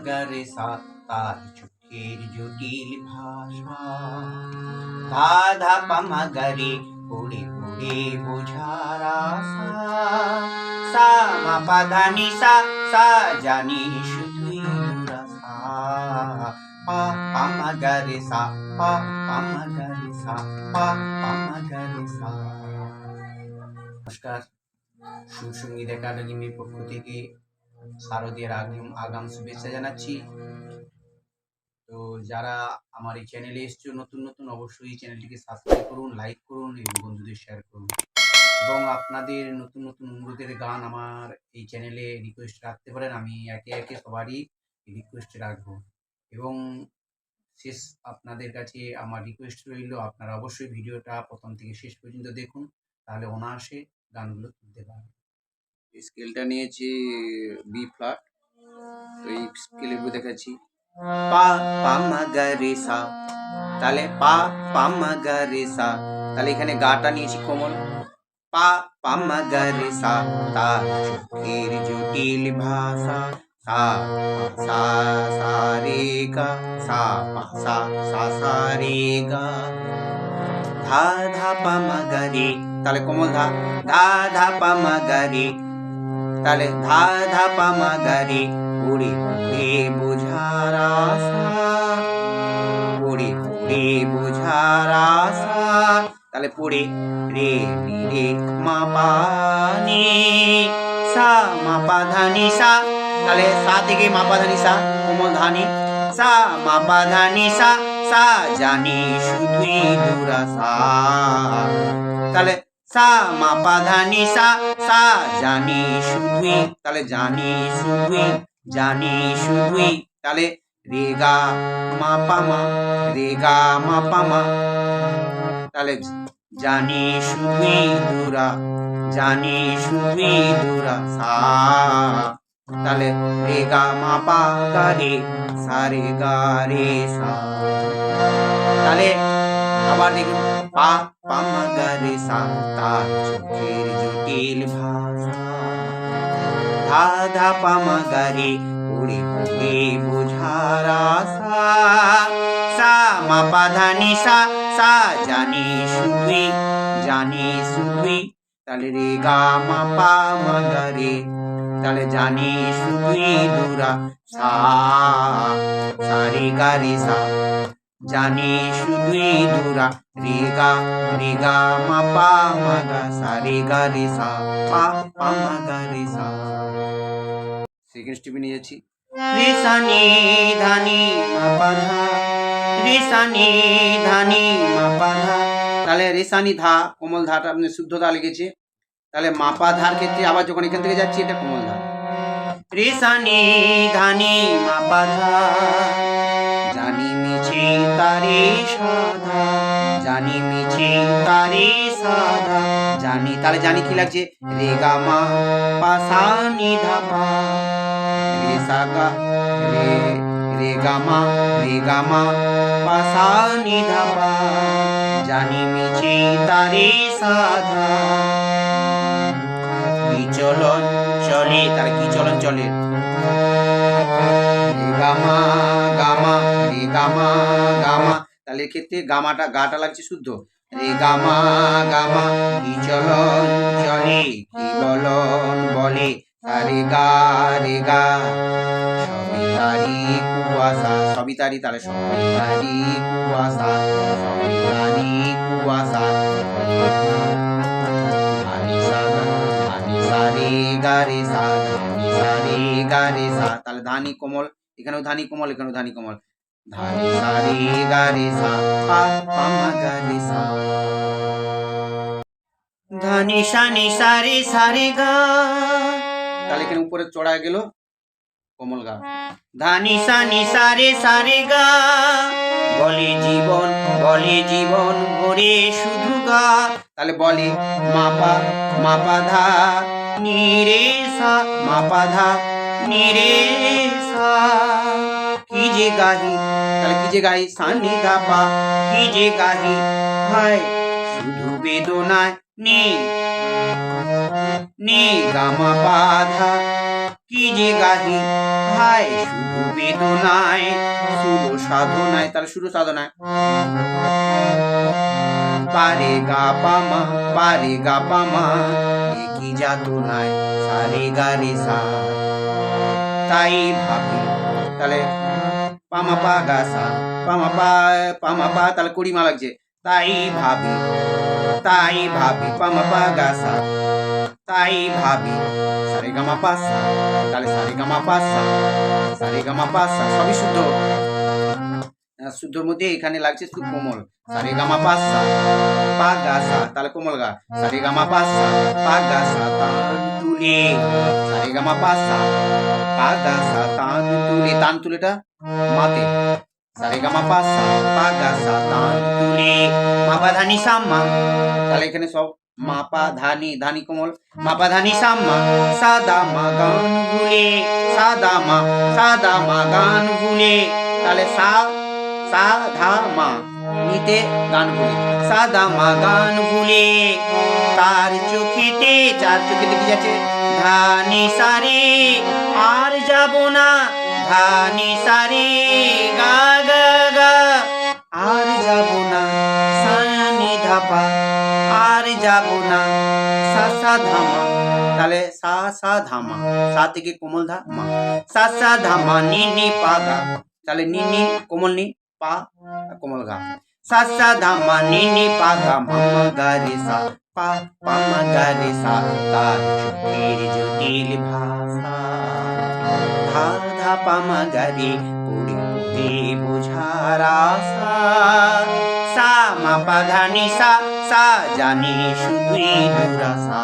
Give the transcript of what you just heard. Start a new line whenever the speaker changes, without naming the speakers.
মাগারে সা তার চোখের জটিল ভাষা। ধা ধা পা মাগারে পড়ে পড়ে বোঝার আশা। সা, মা, পা, ধা সা জানি শুধুই দুরাশা। পা পা সা, পা পা মাগারে সা, পা পা মাগারে সা। নমস্কার। সুসঙ্গীত একাডেমির পক্ষ থেকে শারদীয়ার আগাম আগাম শুভেচ্ছা জানাচ্ছি। তো যারা আমার এই চ্যানেলে এসছো, নতুন নতুন, অবশ্যই চ্যানেলটিকে সাবস্ক্রাইব করুন লাইক করুন, এবং বন্ধুদের শেয়ার করুন। এবং আপনাদের নতুন নতুন অনুরোধের গান আমার এই চ্যানেলে রিকোয়েস্ট রাখতে পারেন, আমি একে একে সবারই রিকোয়েস্ট রাখব। এবং শেষ আপনাদের কাছে আমার রিকোয়েস্ট রইল, আপনারা অবশ্যই ভিডিওটা প্রথম থেকে শেষ পর্যন্ত দেখুন, তাহলে অনায়াসে গানগুলো তুলতে পারবেন। স্কেলটা নিয়েছি বি ফ্ল্যাট তো এই স্কেলের উপর দেখাচ্ছি। পা পা, মা, গা, রে, সা। তাহলে পা পা, মা, গা, রে, সা। তাহলে এখানে গাটা নিয়েছি কোমল পা পা, মা, গা, রে, সা। তা, চোখের জটিল ভাষা। সা সা সা, রে, গা। সা, পা, সা সা সা, রে, গা। ধা ধা, পা, মা, গা, রে। তাহলে কোমল ধা। ধা ধা, পা, মা, গা, রে। তাহলে ধা ধা পা মা গা রে পড়ে পড়ে বোঝার আশা পড়ে পড়ে বোঝার আশা তাহলে রে রে মা সা, মা পা সা। সা থেকে মা পা সা, কোমল ধানি সা, মা পা সা সা জানি শুধুই দুরাশা। তাহলে সা, মা পা ধা সা সা, জানি শুধুই, তাহলে জানি শুধুই জানি শুধুই, তাহলে রে গা, মা পা রে গা, মা পা তাহলে জানি শুধুই দুরা, জানি শুধুই দুরা, সা, তাহলে রে গা, মা পা গা রে, সা, রে গা, রে সা, তাহলে আবার দেখুন পা পা মা গা রে সা তার চোখের জটিল ভাষা। ধা ধা পা মা গা রে পড়ে পড়ে বোঝার আশা। সা মা পা সা সা জানি শুধুই জানি শুধুই তাহলে রে গা মা পা মা গা জানি শুধুই দুরা সা। সা রে গা রে সা। জানি শুধুই দুরা। রে গা রে গা মা পা মা গা সা রে গা রে সা পা পা মা গা রে সা। সেকেন্ড স্টেপে নিয়ে যাচ্ছি রে সা নি ধা নি মা পা ধা। রে সা নি ধা নি মা পা ধা। তাহলে রে সা নি ধা কোমল ধাটা আপনি শুদ্ধ ধা লিখেছে। তাহলে মাপা ধার ক্ষেত্রে আবার যখন এখান থেকে যাচ্ছি এটা কোমল ধা রে সা নি ধা নি মাপা ধা। জানি মিছে সাধা, জানি মিছে তারে সাধা। জানি, তাহলে জানি কি লাগছে? রে গা মা পা সা নি ধা রে সা গা, রে রে গা মা, রে গা মা পা সা নি ধা পা। জানি মিছে তারে সাধা। কি চলন চলে তার কি চলন চলে? Gamma gamma gamma gamma. তাহলে ক্ষেত্রে গামাটা গাটা লাগছে শুদ্ধ? রে গামা গামা। কি চলন চলে? কি বলন বলে? তারে গা রে গা। সবই তারি কুয়াশা সবই তারি তাহলে সবই তারি কুয়াশা সবই তারি কুয়াশা। তাহলে ধানি কোমল এখানেও ধানি কোমল এখানেও ধানি কোমল। ধানি সা রে গা রে সা পা পা মা গা রে সা ধানি সা নি সা রে সা রে গা তাহলে এখানে উপরে চড়া গেল কোমল গা ধানি সা নি সা রে সা রে গা বলে জীবন বলে জীবন ভরে শুধু গা তাহলে বলে মাপা মাপা ধা নিরে সা মাপা ধা নিরে সা যে গাহি, তাহলে কি যে গাহি? সানি ধা পা কি যে গাহি? হায় শুধু বেদনায় নে নে গামা পাধা কি গাহি? হায় শুধু বেদনায় শুধু সাধনায়, তাহলে শুধু সাধনায়। পারে গা পামা পারে গা পামা কি যাতনায় সারে গা রে সা তাই ভাবি, তাহলে পামা পা গা সা, পামা পা পামা পা, তাহলে কুড়ি মা লাগছে। তাই ভাবি তাই ভাবি, পামা পা গা সা, তাই ভাবি, সারে গামা পাসা তাহলে সারে গামা পাসা সারে গামা পাসা সবই শুদ্ধ। শুদ্ধর মধ্যে এখানে লাগছে শুধু কোমল। সারে গামা পাসা পা গা সা, তাহলে কোমল গা। সারে গামা পাসা পা গা সা, তান তুলে। সারে গামা পাসা পা গা তান তুলে। তান তুলেটা? মাতে সারে গামা পা গা সা তান তুলে মাপা ধানি সাম্মা তাহলে এখানে সব মাপা ধানি ধানি কোমল মাপা ধানি সাম্মা সাদা মা গান ভুলে সাদা মা সাদা মা গান ভুলে তাহলে সা সা ধা মা নিতে গান ভুলে সাদা মা গান ভুলে তার চোখেতে চার চোখেতে কি যাচ্ছে ধানি সারে আর যাব না ধানি সারে গা গা গা আর যাব না সানি ধাপা আর যাব না সা সা ধামা তাহলে সা সা ধামা সা থেকে কোমল ধা মা সা সা ধামা নি নি পা গা তাহলে নি নি কোমল নি পা কোমল গা সা সা ধামা নি নি পা গা মামা গা রে সা পা পা মা গা রে সা তার চোখের জটিল ভাষা ধা ধা পা মা গা রে পড়ে পড়ে বোঝার আশা। সা মা পা সা সা জানি শুধুই দুরাশা।